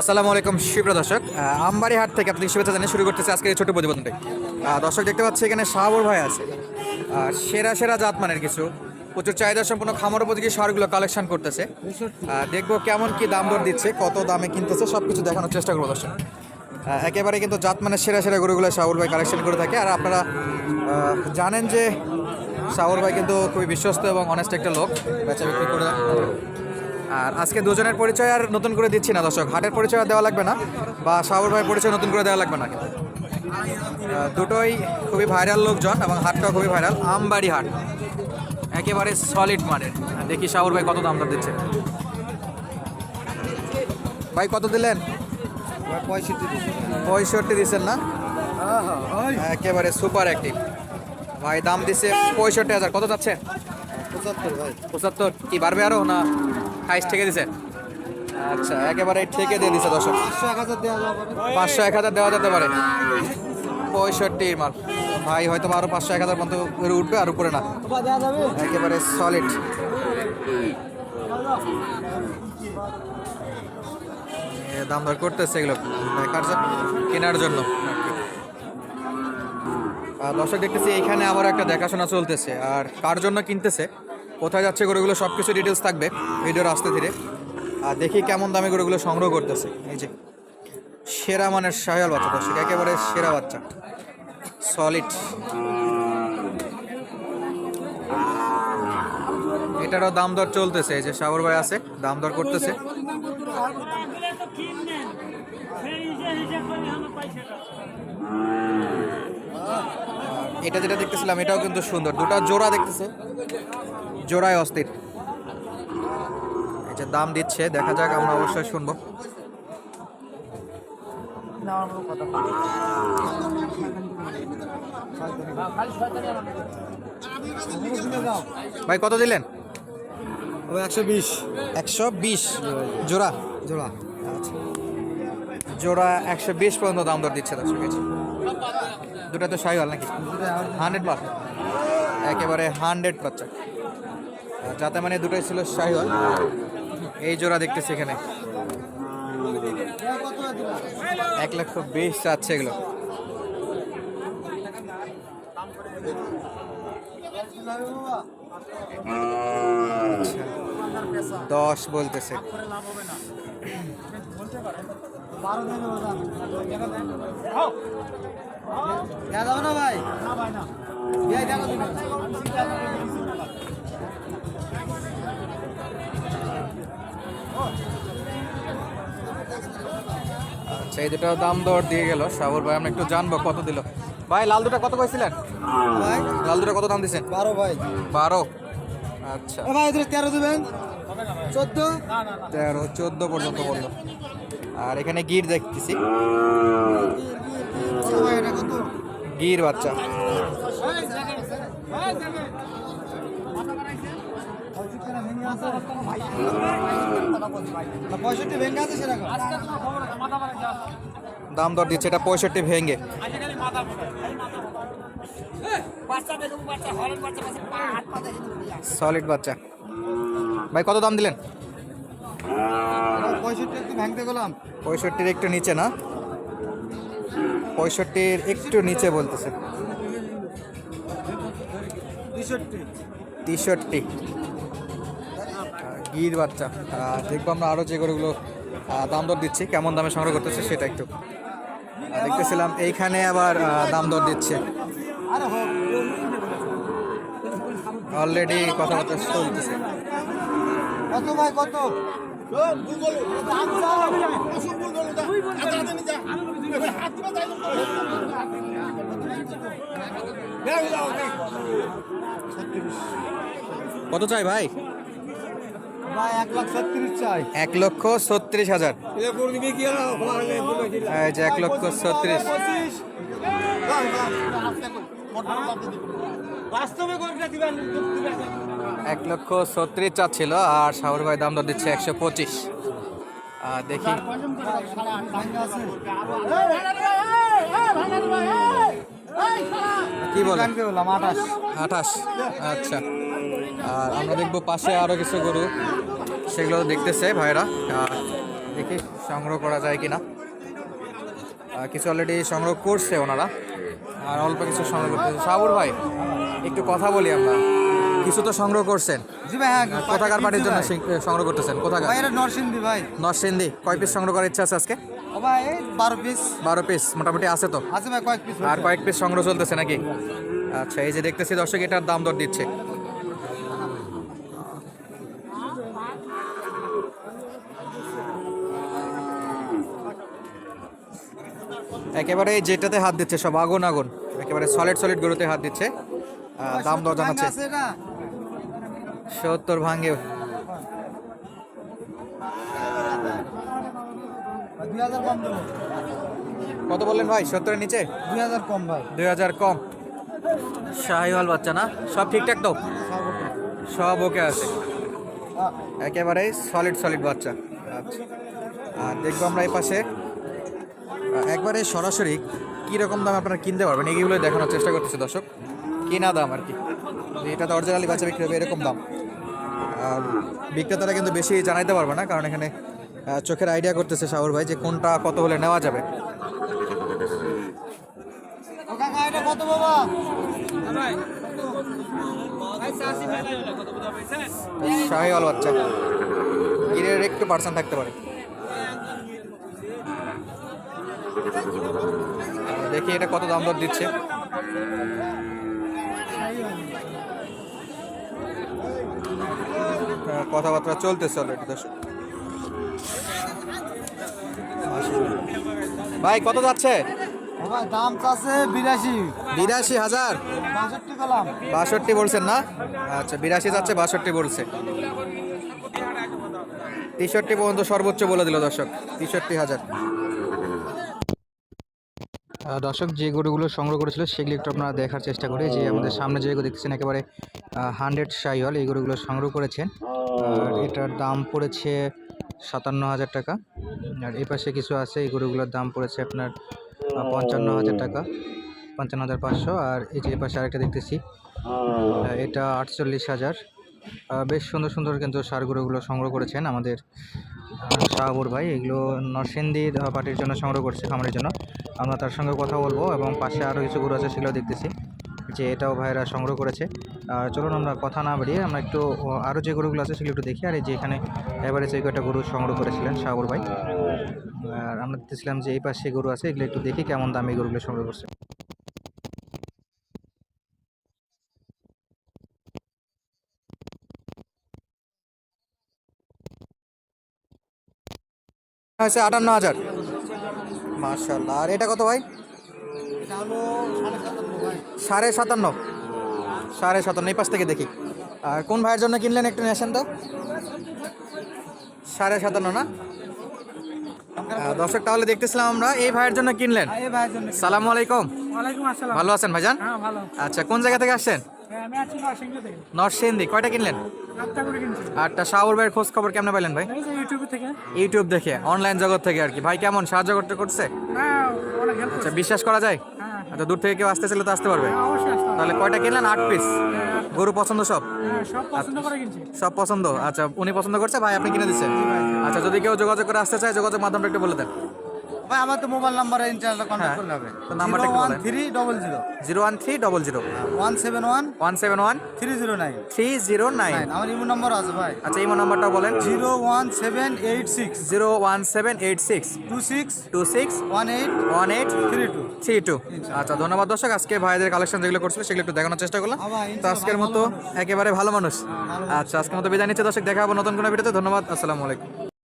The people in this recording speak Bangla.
আসসালামু আলাইকুম, সুপ্রিয় দর্শক। আমবাড়ি হাট থেকে আপনি শুভেচ্ছা জানিয়ে শুরু করতেছে আজকের এই ছোট প্রতিবেদনটি। দর্শক, দেখতে পাচ্ছি এখানে শাহাবুর ভাই আছে। সেরা সেরা জাত মানের কিছু। প্রচুর চাহিদা সম্পন্ন খামার উপযোগী সারগুলো কালেকশন করতেছে। দেখব কেমন কি দাম দর দিচ্ছে, কত দামে কিনতেছে সব কিছু দেখানোর চেষ্টা করব দর্শক। একেবারে কিন্তু জাত মানের সেরা সেরা গরুগুলো শাহুর ভাই কালেকশন করে থাকে। আর আপনারা জানেন যে শাহুর ভাই কিন্তু খুবই বিশ্বস্ত এবং অনেস্ট একটা লোক। বেচা বিক্রি করে আর আজকে দুজনের পরিচয় আর নতুন করে দিচ্ছি না দর্শক। হাটের পরিচয় আর দেওয়া লাগবে না বা শাহুর ভাইয়ের পরিচয় নতুন করে দেওয়া লাগবে না কিন্তু। দুটোই খুবই ভাইরাল লোকজন এবং হাটটাও খুবই ভাইরাল আমবাড়ি হাট একেবারে সলিড মানের। দেখি শাহুর ভাই কত দাম দর দিচ্ছে। ভাই কত দিলেন? পঁয়ষট্টি দিচ্ছেন না? একেবারে সুপার অ্যাক্টিভ ভাই দাম দিচ্ছে পঁয়ষট্টি হাজার। কত যাচ্ছে? পঁচাত্তর ভাই। পঁচাত্তর। কি বাড়বে আরও না? হাইস ঠেকে দিছে। আচ্ছা একেবারে ঠেকে দিয়ে দিছে দর্শক। পাঁচশো এক হাজার দেওয়া যেতে পারে। পঁয়ষট্টি মাল। ভাই হয়তো আরও পাঁচশো এক হাজার পর্যন্ত উপরে উঠবে, আর উপরে না। একেবারে সলিড দাম দর করতেছে এগুলো দেখার কেনার জন্য। দর্শক দেখতেছি এইখানে আবার একটা দেখাশোনা চলতেছে। আর কার জন্য কিনতেছে? কোথায় যাচ্ছে গরুগুলো সব কিছু ডিটেলস থাকবে ভিডিওর আসতে ধীরে। আর দেখি কেমন দামে গরুগুলো সংগ্রহ করতেছে। এই যে, সেরা মানের সাহেল বাচ্চা দর্শক একেবারে সেরা বাচ্চা। সলিড এটারও দাম দর চলতেছে, এই যে সাগর ভাই আছে, দাম দর করতেছে। এটা যেটা দেখতেছিলাম, এটাও কিন্তু সুন্দর। দুটা জোড়া দেখতেছে। জোড়ায় অস্থির। এই যে দাম দিচ্ছে দেখা যাক আমরা অবশ্যই শুনব। ভাই কত দিলেন? ও একশো বিশ। একশো বিশ জোড়া। জোড়া। জোড়া একশো বিশ পর্যন্ত দাম দর দিচ্ছে দর্শক। দুটা তো সাইওয়াল নাকি? হান্ড্রেড প্লাস একেবারে হান্ড্রেড বাচ্চা আর যাতে মানে দুটোই ছিল শাহিওয়াল। এই জোড়া দেখতেছি এখানে। এক লক্ষ বিশ চাচ্ছে এগুলো। দশ বলতেছে। ভাই। আচ্ছা এই দুটো দাম দর দিয়ে গেল। সাবর ভাই আমরা একটু জানব কত দিল। ভাই লাল দুটা কত কইছিলেন? ভাই। লাল দুটা কত দাম দিছেন? বারো ভাই। বারো? আচ্ছা। ভাই এদের তেরো দেবেন। চোদ্দ? তেরো চোদ্দ পর্যন্ত বলল। আর এখানে গির দেখতেছি। ভাই এটা গির বাচ্চা। না, পঁয়ষট্টি ভেঙে আছে সেরকম। দাম দর দিচ্ছে এটা পঁয়ষট্টি ভেঙে। সলিড বাচ্চা ভাই কত দাম দিলেন? পঁয়ষট্টি একটু ভাঙতে গেলাম। পঁয়ষট্টির একটু নিচে না? পঁয়ষট্টির একটু নিচে বলতেছে। তেষট্টি। তেষট্টি। গির বাচ্চা। দেখব আমরা আরও যে গরুগুলো দাম দর দিচ্ছি কেমন দামে সংগ্রহ করতেছে সেটা একটু। দেখতেছিলাম এইখানে আবার দাম দর দিচ্ছে। অলরেডি কথাবার্তা চলতেছে। কত ভাই কত? কত চাই ভাই ভাই? এক লক্ষ ছত্রিশ হাজার। এক লক্ষ ছত্রিশ। এক লক্ষ ছত্রিশ চাচ্ছিল আর শাহুর ভাই দাম দর দিচ্ছে একশো পঁচিশ। দেখি। কি বলে? আঠাশ। আঠাশ। আচ্ছা। আর আমরা দেখব পাশে আরও কিছু গরু সেগুলো দেখতেছে ভাইরা। দেখি সংগ্রহ করা যায় কিনা। আহ, কিছু অলরেডি সংগ্রহ করছে ওনারা। আর অল্প কিছু সংগ্রহ করতেছে। সাবুর ভাই একটু কথা বলি আমরা। কিছু তো সংগ্রহ করছেন। জি ভাই হ্যাঁ কোথাকার পার্টির জন্য সংগ্রহ করতেছেন? কোথাকার? ভাই এটা নরসিংদী ভাই। নরসিংদী। কয় পিস সংগ্রহ করার ইচ্ছা আছে আজকে? ও ভাই এই বারো পিস বারো পিস মোটামুটি আছে তো? আছে ভাই কয়েক পিস আর কয়েক পিস সংগ্রহ চলতেছে নাকি? আচ্ছা এই যে দেখতেছি দর্শক এটার দাম দর দিচ্ছে। একেবারে যেটাতে হাত দিচ্ছে সব আগুন আগুন। একেবারে সলিড সলিড গরুতে হাত দিচ্ছে। দাম দর জানাচ্ছে আছে সত্তর ভাঙ্গে। কত বললেন ভাই? সত্তরের নিচে? দুই হাজার কম ভাই। দুই হাজার কম। শাহিওয়াল বাচ্চা না? সব ঠিকঠাক তো? সব ওকে। আছে। একেবারে সলিড সলিড বাচ্চা। আচ্ছা। আর দেখব আমরা এই পাশে। একবারে সরাসরি কীরকম দাম আপনারা কিনতে পারবেন? এইগুলো দেখানোর চেষ্টা করতেছে দর্শক। কেনা দাম আর কি। এটা তো অরিজিনালি বাচ্চা বিক্রি হবে এরকম দাম। আর বিক্রেতারা কিন্তু বেশি জানাইতে পারবে না কারণ এখানে চোখের আইডিয়া করতেছে শাহুর ভাই যে কোনটা কত হলে নেওয়া যাবে। কত বাবা? শাহিওয়াল বাচ্চা। গিরের একটু পার্সেন্ট থাকতে পারে। দেখি এটা কত দাম দর দিচ্ছে। আহ, কথাবার্তা চলতেছে অলরেডি দর্শক। ভাই কত যাচ্ছে? দাম চাচ্ছে বিরাশি। বিরাশি হাজার? বাষট্টি বলছেন না? আচ্ছা বিরাশি যাচ্ছে বাষট্টি বলছে। তেষট্টি পর্যন্ত সর্বোচ্চ বলে দিল দর্শক। তেষট্টি হাজার। দর্শক, যে গরুগুলো সংগ্রহ করেছিল সেগুলি একটু আপনারা দেখার চেষ্টা করি। যে আমাদের সামনে যে গরু দেখতেছেন একেবারে হান্ড্রেড সাইওয়াল এই গরুগুলো সংগ্রহ করেছেন। আর এটার দাম পড়েছে সাতান্ন হাজার টাকা। আর এই পাশে কিছু আছে, এই গরুগুলোর দাম পড়েছে আপনার পঞ্চান্ন হাজার টাকা, পঞ্চান্ন হাজার পাঁচশো। আর এই যে পাশে আরেকটা দেখতেছি এটা আটচল্লিশ হাজার। বেশ সুন্দর সুন্দর কিন্তু সার গরুগুলো সংগ্রহ করেছেন আমাদের শাহাবুর ভাই। এগুলো নরসিংদী পার্টির জন্য সংগ্রহ করছে খামারের জন্য। আমরা তার সঙ্গে কথা বলব এবং পাশে আরও কিছু গরু আছে সেগুলো দেখতেছি যে এটাও ভাইরা সংগ্রহ করেছে। আর চলুন আমরা কথা না বাড়িয়ে আমরা একটু আরও যে গরুগুলো আছে সেগুলো একটু দেখি। আর এই যে এখানে এবারে যে কয়েকটা গরু সংগ্রহ করেছিলেন সাগর ভাই। আর আমরা দেখতেছিলাম যে এই পাশে গরু আছে, এগুলো একটু দেখি কেমন দামে গরুগুলো সংগ্রহ করছে। হয়েছে আটান্ন হাজার। মার্শাল্লাহ আর এটা কত ভাই? সাড়ে সাতান্ন সাড়ে সাতান্ন? এই পাশ থেকে দেখি। আর কোন ভাইয়ের জন্য কিনলেন একটু নেশন তো? সাড়ে সাতান্ন না? দর্শক তাহলে দেখতেছিলাম আমরা এই ভাইয়ের জন্য কিনলেন। হ্যাঁ, সালামু আলাইকুম। ওয়ালাইকুম ভালো আছেন ভাইজান? হ্যাঁ ভালো। আচ্ছা কোন জায়গা থেকে আসছেন? হ্যাঁ, নরসিংদী কয়টা কিনলেন? আটটা শাহুর ভাইয়ের খোঁজ খবর কেমনে পাইলেন ভাই? ইউটিউব থেকে। ইউটিউব দেখে অনলাইন জগৎ থেকে আর কি। ভাই কেমন? সাহায্য করতে করছে? হ্যাঁ আচ্ছা বিশ্বাস করা যায়? আচ্ছা দূর থেকে কেউ আসতে চাইলে তো আসতে পারবে। তাহলে কয়টা কিনলেন? আট পিস গরু পছন্দ সব? সব পছন্দ সব পছন্দ? আচ্ছা উনি পছন্দ করছে? ভাই আপনি কিনে দিচ্ছেন? আচ্ছা যদি কেউ যোগাযোগ করে আসতে চায় যোগাযোগ মাধ্যমটা একটু বলে দেন। ভাই আমার তো মোবাইল নাম্বারে হ্যাঁ, কন্ট্যাক্ট করলে হবে। তো নাম্বারটা একটু বলেন। Zero one three double zero. One seven one. One seven one. Three zero nine. Three zero nine. আমার ইমো নম্বর আছে ভাই। আচ্ছা এই নাম্বারটা বলেন। Zero one seven eight six. Zero one seven eight six. Two six. Two six. One eight. One eight. Three two. Three two. আচ্ছা ধন্যবাদ দর্শক। আজকে ভাইদের কালেকশন যেগুলো করছিল সেগুলো একটু দেখানোর চেষ্টা করলাম। তো আজকের মতো একেবারে ভালো মানুষ। আচ্ছা আজকের মতো বিদায় নিচ্ছে দর্শক দেখা হবে নতুন কোনো ভিডিওতে। ধন্যবাদ আসসালামু আলাইকুম।